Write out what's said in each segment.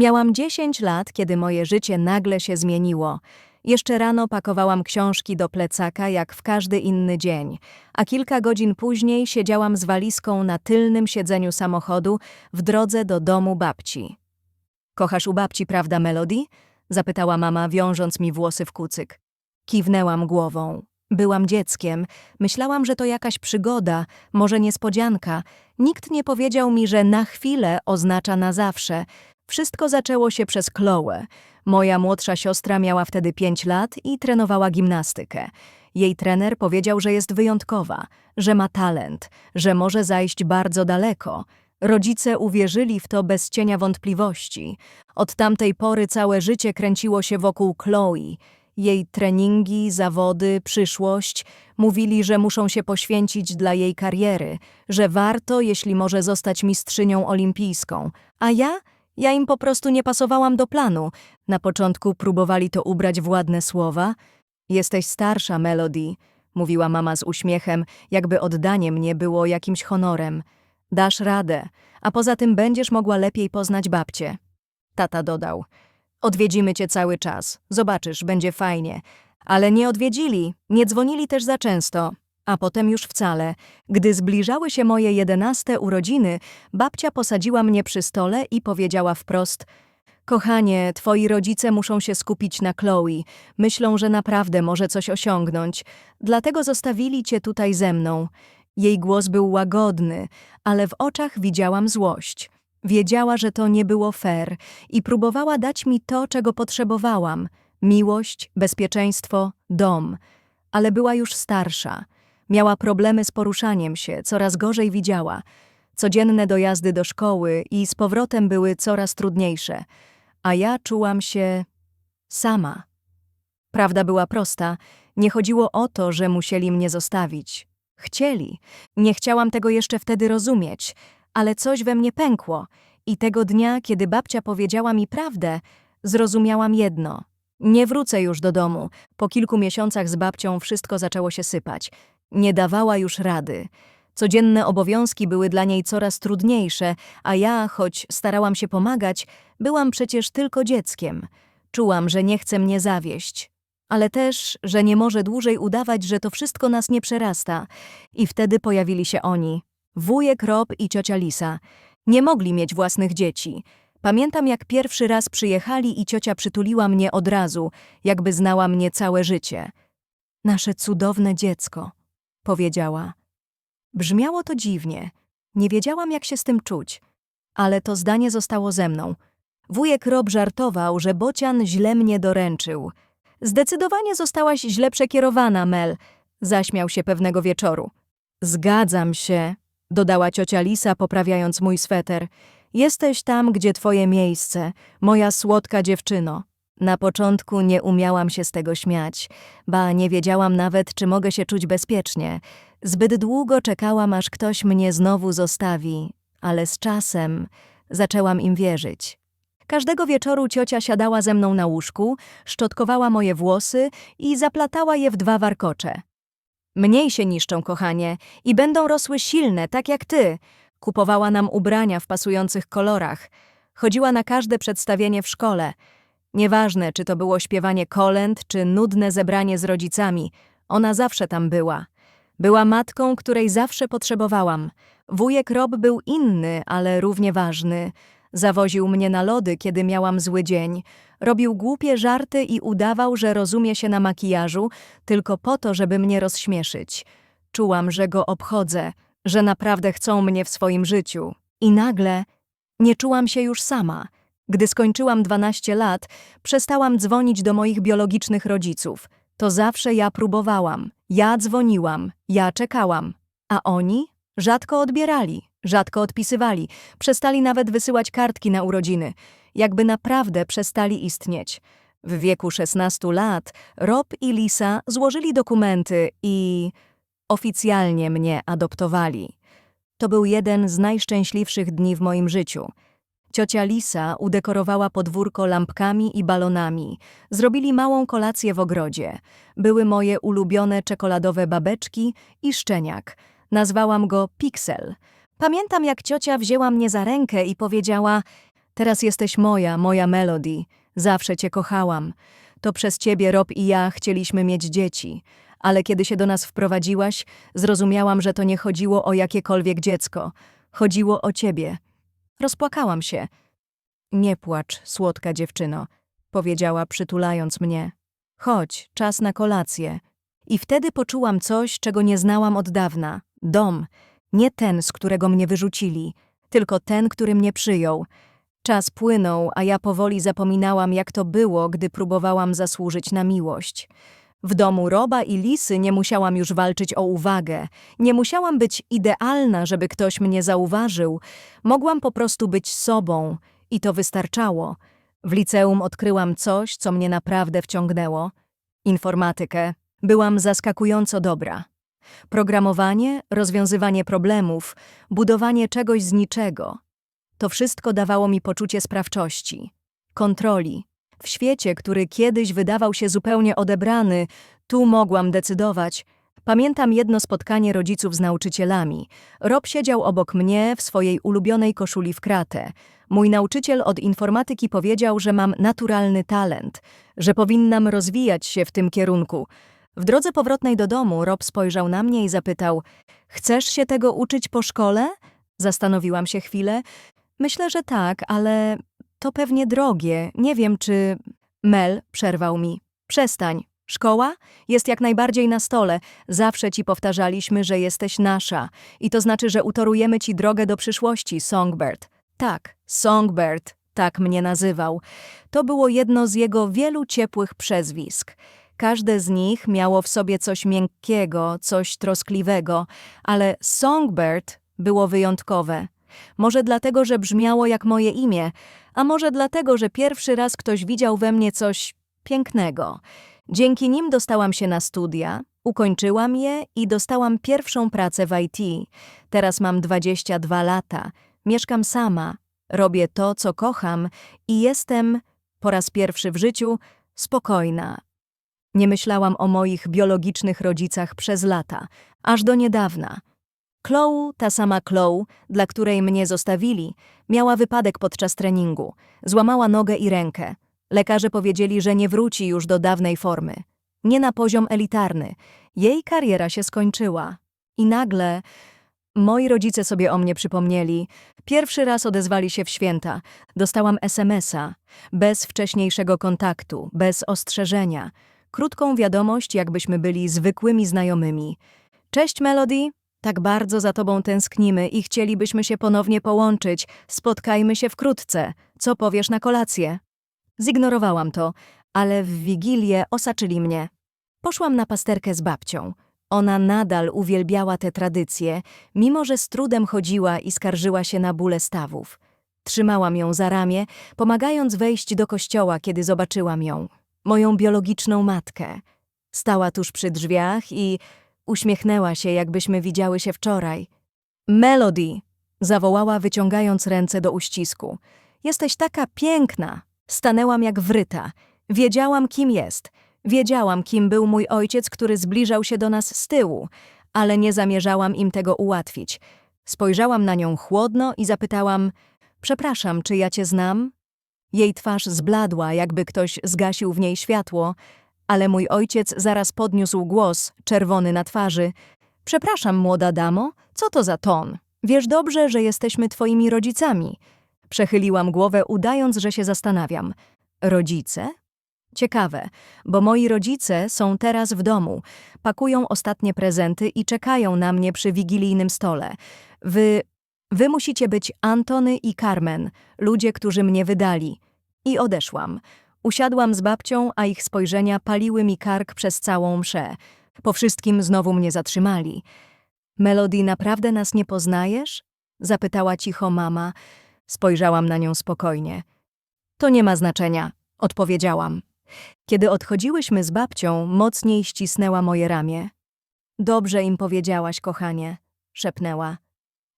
Miałam 10 lat, kiedy moje życie nagle się zmieniło. Jeszcze rano pakowałam książki do plecaka jak w każdy inny dzień, a kilka godzin później siedziałam z walizką na tylnym siedzeniu samochodu w drodze do domu babci. Kochasz u babci, prawda, Melody? zapytała mama, wiążąc mi włosy w kucyk. Kiwnęłam głową. Byłam dzieckiem. Myślałam, że to jakaś przygoda, może niespodzianka. Nikt nie powiedział mi, że na chwilę oznacza na zawsze. Wszystko zaczęło się przez Chloe. Moja młodsza siostra miała wtedy pięć lat i trenowała gimnastykę. Jej trener powiedział, że jest wyjątkowa, że ma talent, że może zajść bardzo daleko. Rodzice uwierzyli w to bez cienia wątpliwości. Od tamtej pory całe życie kręciło się wokół Chloe. Jej treningi, zawody, przyszłość mówili, że muszą się poświęcić dla jej kariery, że warto, jeśli może zostać mistrzynią olimpijską. A ja? Ja im po prostu nie pasowałam do planu. Na początku próbowali to ubrać w ładne słowa. Jesteś starsza, Melody, mówiła mama z uśmiechem, jakby oddanie mnie było jakimś honorem. Dasz radę, a poza tym będziesz mogła lepiej poznać babcię. Tata dodał. Odwiedzimy cię cały czas. Zobaczysz, będzie fajnie. Ale nie odwiedzili, nie dzwonili też za często. A potem już wcale. Gdy zbliżały się moje jedenaste urodziny, babcia posadziła mnie przy stole i powiedziała wprost: Kochanie, twoi rodzice muszą się skupić na Chloe. Myślą, że naprawdę może coś osiągnąć. Dlatego zostawili cię tutaj ze mną. Jej głos był łagodny, ale w oczach widziałam złość. Wiedziała, że to nie było fair i próbowała dać mi to, czego potrzebowałam miłość, bezpieczeństwo, dom. Ale była już starsza. Miała problemy z poruszaniem się, coraz gorzej widziała. Codzienne dojazdy do szkoły i z powrotem były coraz trudniejsze, a ja czułam się sama. Prawda była prosta. Nie chodziło o to, że musieli mnie zostawić. Chcieli. Nie chciałam tego jeszcze wtedy rozumieć, ale coś we mnie pękło i tego dnia, kiedy babcia powiedziała mi prawdę, zrozumiałam jedno. Nie wrócę już do domu. Po kilku miesiącach z babcią wszystko zaczęło się sypać. Nie dawała już rady. Codzienne obowiązki były dla niej coraz trudniejsze, a ja, choć starałam się pomagać, byłam przecież tylko dzieckiem. Czułam, że nie chce mnie zawieść. Ale też, że nie może dłużej udawać, że to wszystko nas nie przerasta. I wtedy pojawili się oni. Wujek Rob i ciocia Lisa. Nie mogli mieć własnych dzieci. Pamiętam, jak pierwszy raz przyjechali i ciocia przytuliła mnie od razu, jakby znała mnie całe życie. Nasze cudowne dziecko, powiedziała. Brzmiało to dziwnie. Nie wiedziałam, jak się z tym czuć. Ale to zdanie zostało ze mną. Wujek Rob żartował, że bocian źle mnie doręczył. Zdecydowanie zostałaś źle przekierowana, Mel, zaśmiał się pewnego wieczoru. Zgadzam się, dodała ciocia Lisa, poprawiając mój sweter. Jesteś tam, gdzie twoje miejsce, moja słodka dziewczyno. Na początku nie umiałam się z tego śmiać, ba nie wiedziałam nawet, czy mogę się czuć bezpiecznie. Zbyt długo czekałam, aż ktoś mnie znowu zostawi, ale z czasem zaczęłam im wierzyć. Każdego wieczoru ciocia siadała ze mną na łóżku, szczotkowała moje włosy i zaplatała je w dwa warkocze. Mniej się niszczą, kochanie, i będą rosły silne, tak jak ty. Kupowała nam ubrania w pasujących kolorach. Chodziła na każde przedstawienie w szkole. Nieważne, czy to było śpiewanie kolęd, czy nudne zebranie z rodzicami, ona zawsze tam była. Była matką, której zawsze potrzebowałam. Wujek Rob był inny, ale równie ważny. Zawoził mnie na lody, kiedy miałam zły dzień. Robił głupie żarty i udawał, że rozumie się na makijażu, tylko po to, żeby mnie rozśmieszyć. Czułam, że go obchodzę, że naprawdę chcą mnie w swoim życiu. I nagle nie czułam się już sama. Gdy skończyłam 12 lat, przestałam dzwonić do moich biologicznych rodziców. To zawsze ja próbowałam, ja dzwoniłam, ja czekałam. A oni rzadko odbierali, rzadko odpisywali, przestali nawet wysyłać kartki na urodziny, jakby naprawdę przestali istnieć. W wieku 16 lat Rob i Lisa złożyli dokumenty i oficjalnie mnie adoptowali. To był jeden z najszczęśliwszych dni w moim życiu. Ciocia Lisa udekorowała podwórko lampkami i balonami. Zrobili małą kolację w ogrodzie. Były moje ulubione czekoladowe babeczki i szczeniak. Nazwałam go Pixel. Pamiętam, jak ciocia wzięła mnie za rękę i powiedziała: Teraz jesteś moja, moja Melody. Zawsze cię kochałam. To przez ciebie Rob i ja chcieliśmy mieć dzieci. Ale kiedy się do nas wprowadziłaś, zrozumiałam, że to nie chodziło o jakiekolwiek dziecko. Chodziło o ciebie. Rozpłakałam się. Nie płacz, słodka dziewczyno, powiedziała, przytulając mnie. Chodź, czas na kolację. I wtedy poczułam coś, czego nie znałam od dawna. Dom. Nie ten, z którego mnie wyrzucili, tylko ten, który mnie przyjął. Czas płynął, a ja powoli zapominałam, jak to było, gdy próbowałam zasłużyć na miłość. W domu Roba i Lisy nie musiałam już walczyć o uwagę. Nie musiałam być idealna, żeby ktoś mnie zauważył. Mogłam po prostu być sobą i to wystarczało. W liceum odkryłam coś, co mnie naprawdę wciągnęło. Informatykę. Byłam zaskakująco dobra. Programowanie, rozwiązywanie problemów, budowanie czegoś z niczego. To wszystko dawało mi poczucie sprawczości, kontroli. W świecie, który kiedyś wydawał się zupełnie odebrany, tu mogłam decydować. Pamiętam jedno spotkanie rodziców z nauczycielami. Rob siedział obok mnie w swojej ulubionej koszuli w kratę. Mój nauczyciel od informatyki powiedział, że mam naturalny talent, że powinnam rozwijać się w tym kierunku. W drodze powrotnej do domu Rob spojrzał na mnie i zapytał: Chcesz się tego uczyć po szkole? Zastanowiłam się chwilę. Myślę, że tak, ale to pewnie drogie. Nie wiem, czy. Mel przerwał mi. Przestań. Szkoła jest jak najbardziej na stole. Zawsze ci powtarzaliśmy, że jesteś nasza. I to znaczy, że utorujemy ci drogę do przyszłości, Songbird. Tak, Songbird, tak mnie nazywał. To było jedno z jego wielu ciepłych przezwisk. Każde z nich miało w sobie coś miękkiego, coś troskliwego, ale Songbird było wyjątkowe. Może dlatego, że brzmiało jak moje imię, a może dlatego, że pierwszy raz ktoś widział we mnie coś pięknego. Dzięki nim dostałam się na studia, ukończyłam je i dostałam pierwszą pracę w IT. Teraz mam 22 lata, mieszkam sama, robię to, co kocham i jestem, po raz pierwszy w życiu, spokojna. Nie myślałam o moich biologicznych rodzicach przez lata, aż do niedawna. Chloe, ta sama Chloe, dla której mnie zostawili, miała wypadek podczas treningu. Złamała nogę i rękę. Lekarze powiedzieli, że nie wróci już do dawnej formy. Nie na poziom elitarny. Jej kariera się skończyła. I nagle moi rodzice sobie o mnie przypomnieli. Pierwszy raz odezwali się w święta. Dostałam SMS-a. Bez wcześniejszego kontaktu, bez ostrzeżenia. Krótką wiadomość, jakbyśmy byli zwykłymi znajomymi. Cześć Melody, tak bardzo za tobą tęsknimy i chcielibyśmy się ponownie połączyć. Spotkajmy się wkrótce. Co powiesz na kolację? Zignorowałam to, ale w wigilię osaczyli mnie. Poszłam na pasterkę z babcią. Ona nadal uwielbiała te tradycje, mimo że z trudem chodziła i skarżyła się na bóle stawów. Trzymałam ją za ramię, pomagając wejść do kościoła, kiedy zobaczyłam ją. Moją biologiczną matkę. Stała tuż przy drzwiach i Uśmiechnęła się, jakbyśmy widziały się wczoraj. Melody! zawołała, wyciągając ręce do uścisku. Jesteś taka piękna! Stanęłam jak wryta. Wiedziałam, kim jest. Wiedziałam, kim był mój ojciec, który zbliżał się do nas z tyłu, ale nie zamierzałam im tego ułatwić. Spojrzałam na nią chłodno i zapytałam: Przepraszam, czy ja cię znam? Jej twarz zbladła, jakby ktoś zgasił w niej światło, ale mój ojciec zaraz podniósł głos, czerwony na twarzy. Przepraszam, młoda damo, co to za ton? Wiesz dobrze, że jesteśmy twoimi rodzicami. Przechyliłam głowę, udając, że się zastanawiam. Rodzice? Ciekawe, bo moi rodzice są teraz w domu, pakują ostatnie prezenty i czekają na mnie przy wigilijnym stole. Wy. Wy musicie być Antony i Carmen, ludzie, którzy mnie wydali. I odeszłam. Usiadłam z babcią, a ich spojrzenia paliły mi kark przez całą mszę. Po wszystkim znowu mnie zatrzymali. Melody, naprawdę nas nie poznajesz? Zapytała cicho mama. Spojrzałam na nią spokojnie. To nie ma znaczenia, odpowiedziałam. Kiedy odchodziłyśmy z babcią, mocniej ścisnęła moje ramię. Dobrze im powiedziałaś, kochanie, szepnęła.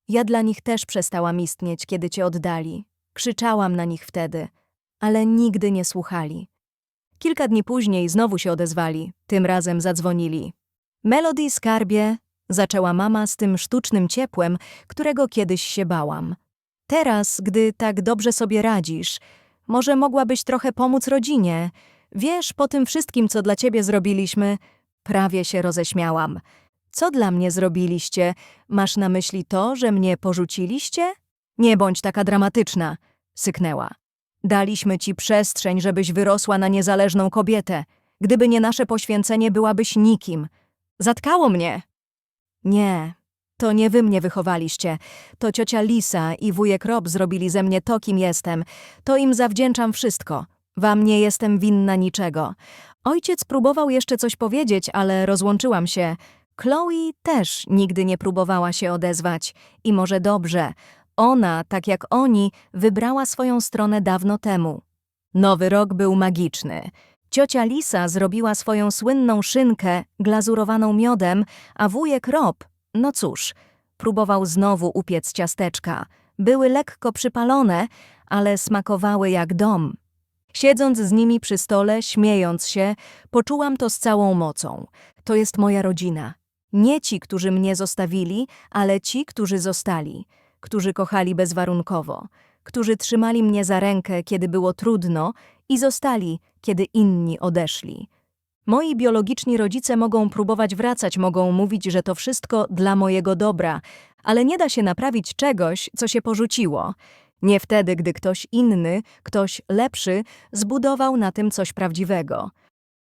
Ja dla nich też przestałam istnieć, kiedy cię oddali. Krzyczałam na nich wtedy ale nigdy nie słuchali. Kilka dni później znowu się odezwali, tym razem zadzwonili. Melody skarbie, zaczęła mama z tym sztucznym ciepłem, którego kiedyś się bałam. Teraz, gdy tak dobrze sobie radzisz, może mogłabyś trochę pomóc rodzinie. Wiesz, po tym wszystkim, co dla ciebie zrobiliśmy, prawie się roześmiałam. Co dla mnie zrobiliście? Masz na myśli to, że mnie porzuciliście? Nie bądź taka dramatyczna, syknęła. Daliśmy ci przestrzeń, żebyś wyrosła na niezależną kobietę. Gdyby nie nasze poświęcenie, byłabyś nikim. Zatkało mnie. Nie, to nie wy mnie wychowaliście. To ciocia Lisa i wujek Rob zrobili ze mnie to, kim jestem. To im zawdzięczam wszystko. Wam nie jestem winna niczego. Ojciec próbował jeszcze coś powiedzieć, ale rozłączyłam się. Chloe też nigdy nie próbowała się odezwać. I może dobrze. Ona, tak jak oni, wybrała swoją stronę dawno temu. Nowy rok był magiczny. Ciocia Lisa zrobiła swoją słynną szynkę glazurowaną miodem, a wujek Rob, no cóż, próbował znowu upiec ciasteczka. Były lekko przypalone, ale smakowały jak dom. Siedząc z nimi przy stole, śmiejąc się, poczułam to z całą mocą. To jest moja rodzina. Nie ci, którzy mnie zostawili, ale ci, którzy zostali, którzy kochali bezwarunkowo, którzy trzymali mnie za rękę, kiedy było trudno i zostali, kiedy inni odeszli. Moi biologiczni rodzice mogą próbować wracać, mogą mówić, że to wszystko dla mojego dobra, ale nie da się naprawić czegoś, co się porzuciło. Nie wtedy, gdy ktoś inny, ktoś lepszy, zbudował na tym coś prawdziwego.